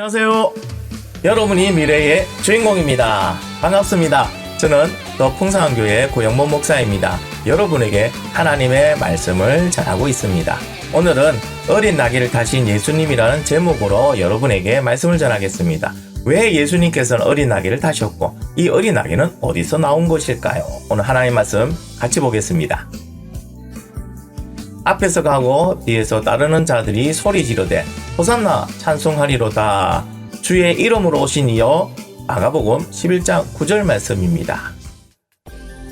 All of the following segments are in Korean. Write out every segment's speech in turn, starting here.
안녕하세요. 여러분이 미래의 주인공입니다. 반갑습니다. 저는 더 풍성한 교회 고영범 목사입니다. 여러분에게 하나님의 말씀을 전하고 있습니다. 오늘은 어린 나귀를 타신 예수님이라는 제목으로 여러분에게 말씀을 전하겠습니다. 왜 예수님께서는 어린 나귀를 타셨고 이 어린 나귀는 어디서 나온 것일까요? 오늘 하나님 말씀 같이 보겠습니다. 앞에서 가고 뒤에서 따르는 자들이 소리 지르되 호산나 찬송하리로다 주의 이름으로 오신 이여 마가복음 11장 9절 말씀입니다.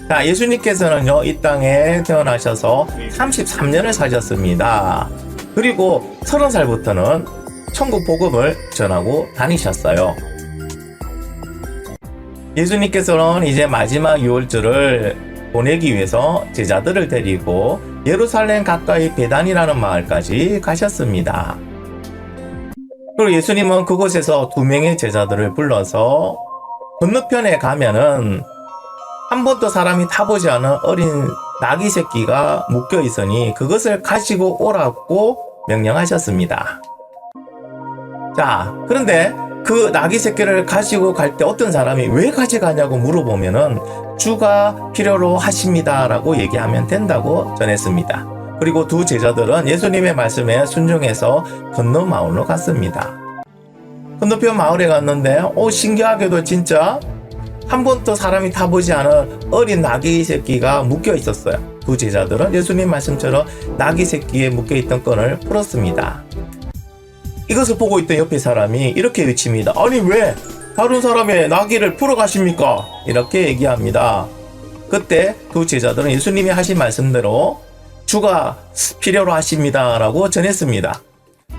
자, 예수님께서는요, 이 땅에 태어나셔서 33년을 사셨습니다. 그리고 30살부터는 천국 복음을 전하고 다니셨어요. 예수님께서는 이제 마지막 유월절을 보내기 위해서 제자들을 데리고 예루살렘 가까이 베단이라는 마을까지 가셨습니다. 그리고 예수님은 그곳에서 두 명의 제자들을 불러서 건너편에 가면은 한 번도 사람이 타보지 않은 어린 나귀 새끼가 묶여 있으니 그것을 가지고 오라고 명령하셨습니다. 자, 그런데 그 나귀 새끼를 가지고 갈 때 어떤 사람이 왜 가져가냐고 물어보면은 주가 필요로 하십니다라고 얘기하면 된다고 전했습니다. 그리고 두 제자들은 예수님의 말씀에 순종해서 건너 마을로 갔습니다. 건너편 마을에 갔는데, 오, 신기하게도 진짜 한 번도 사람이 타보지 않은 어린 나귀 새끼가 묶여 있었어요. 두 제자들은 예수님 말씀처럼 나귀 새끼에 묶여 있던 끈을 풀었습니다. 이것을 보고 있던 옆에 사람이 이렇게 외칩니다. 아니 왜 다른 사람의 나귀를 풀어 가십니까? 이렇게 얘기합니다. 그때 두 제자들은 예수님이 하신 말씀대로 주가 필요로 하십니다라고 전했습니다.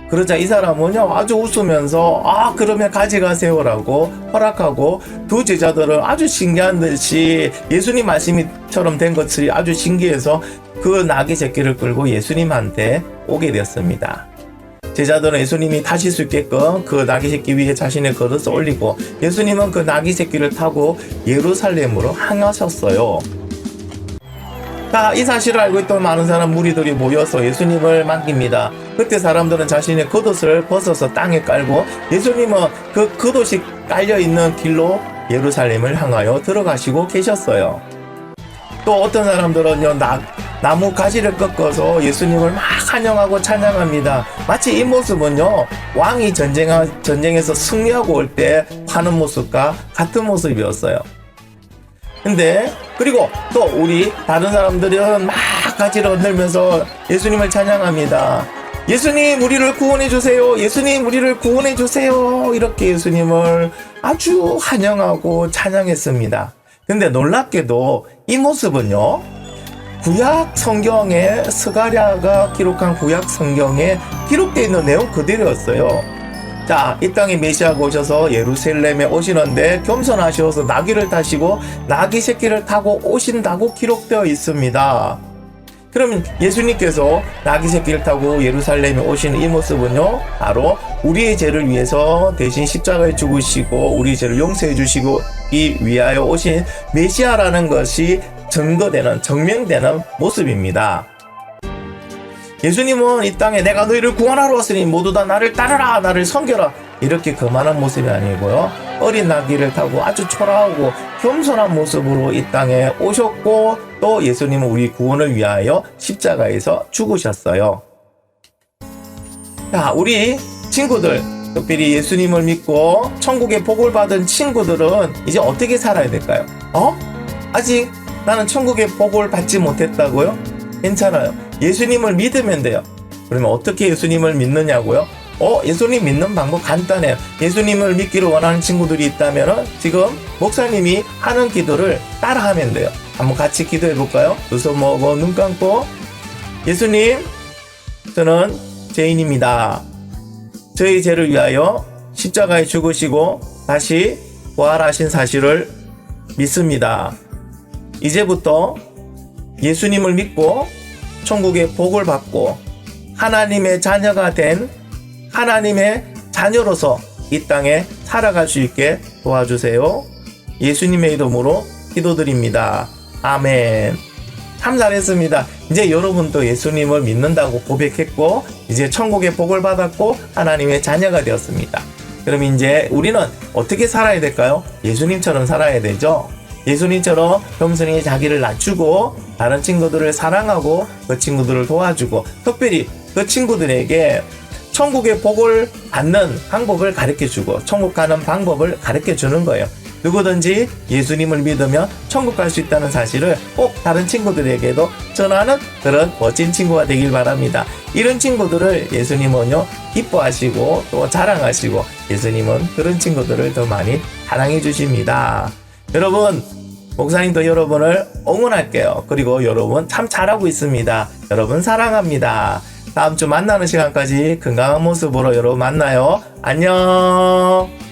그러자 이 사람은요 아주 웃으면서 아 그러면 가져가세요라고 허락하고 두 제자들은 아주 신기한 듯이 예수님 말씀처럼 된 것이 아주 신기해서 그 나귀 새끼를 끌고 예수님한테 오게 되었습니다. 제자들은 예수님이 타실 수 있게끔 그 나귀 새끼 위에 자신의 그릇을 올리고 예수님은 그 나귀 새끼를 타고 예루살렘으로 향하셨어요. 자, 이 사실을 알고 있던 많은 사람 무리들이 모여서 예수님을 맡깁니다. 그때 사람들은 자신의 겉옷을 벗어서 땅에 깔고 예수님은 그 겉옷이 깔려 있는 길로 예루살렘을 향하여 들어가시고 계셨어요. 또 어떤 사람들은요, 나, 나무 가지를 꺾어서 예수님을 막 환영하고 찬양합니다. 마치 이 모습은요, 왕이 전쟁, 전쟁에서 승리하고 올 때 하는 모습과 같은 모습이었어요. 근데, 그리고 또 우리 다른 사람들은 막 가지를 흔들면서 예수님을 찬양합니다. 예수님, 우리를 구원해 주세요. 예수님, 우리를 구원해 주세요. 이렇게 예수님을 아주 환영하고 찬양했습니다. 근데 놀랍게도 이 모습은요, 구약 성경에 스가랴가 기록한 구약 성경에 기록되어 있는 내용 그대로였어요. 자, 이 땅에 메시아가 오셔서 예루살렘에 오시는데 겸손하셔서 나귀를 타시고 나귀 새끼를 타고 오신다고 기록되어 있습니다. 그러면 예수님께서 나귀 새끼를 타고 예루살렘에 오시는 이 모습은요, 바로 우리의 죄를 위해서 대신 십자가에 죽으시고 우리 죄를 용서해 주시고 이 위하여 오신 메시아라는 것이 증거되는 증명되는 모습입니다. 예수님은 이 땅에 내가 너희를 구원하러 왔으니 모두 다 나를 따르라 나를 섬겨라 이렇게 그만한 모습이 아니고요 어린 나귀를 타고 아주 초라하고 겸손한 모습으로 이 땅에 오셨고 또 예수님은 우리 구원을 위하여 십자가에서 죽으셨어요 자 우리 친구들 특별히 예수님을 믿고 천국의 복을 받은 친구들은 이제 어떻게 살아야 될까요? 어? 아직 나는 천국의 복을 받지 못했다고요? 괜찮아요. 예수님을 믿으면 돼요. 그러면 어떻게 예수님을 믿느냐고요? 어, 예수님 믿는 방법 간단해요. 예수님을 믿기를 원하는 친구들이 있다면 지금 목사님이 하는 기도를 따라하면 돼요. 한번 같이 기도해 볼까요? 두 손 모으고 눈 감고 예수님, 저는 죄인입니다. 저희 죄를 위하여 십자가에 죽으시고 다시 부활하신 사실을 믿습니다. 이제부터 예수님을 믿고 천국의 복을 받고 하나님의 자녀가 된 하나님의 자녀로서 이 땅에 살아갈 수 있게 도와주세요. 예수님의 이름으로 기도드립니다. 아멘. 참 잘했습니다. 이제 여러분도 예수님을 믿는다고 고백했고, 이제 천국의 복을 받았고, 하나님의 자녀가 되었습니다. 그럼 이제 우리는 어떻게 살아야 될까요? 예수님처럼 살아야 되죠. 예수님처럼 겸손히 자기를 낮추고 다른 친구들을 사랑하고 그 친구들을 도와주고 특별히 그 친구들에게 천국의 복을 받는 방법을 가르쳐 주고 천국 가는 방법을 가르쳐 주는 거예요. 누구든지 예수님을 믿으면 천국 갈 수 있다는 사실을 꼭 다른 친구들에게도 전하는 그런 멋진 친구가 되길 바랍니다. 이런 친구들을 예수님은요, 기뻐하시고 또 자랑하시고 예수님은 그런 친구들을 더 많이 사랑해 주십니다. 여러분, 목사님도 여러분을 응원할게요. 그리고 여러분 참 잘하고 있습니다. 여러분 사랑합니다. 다음 주 만나는 시간까지 건강한 모습으로 여러분 만나요. 안녕!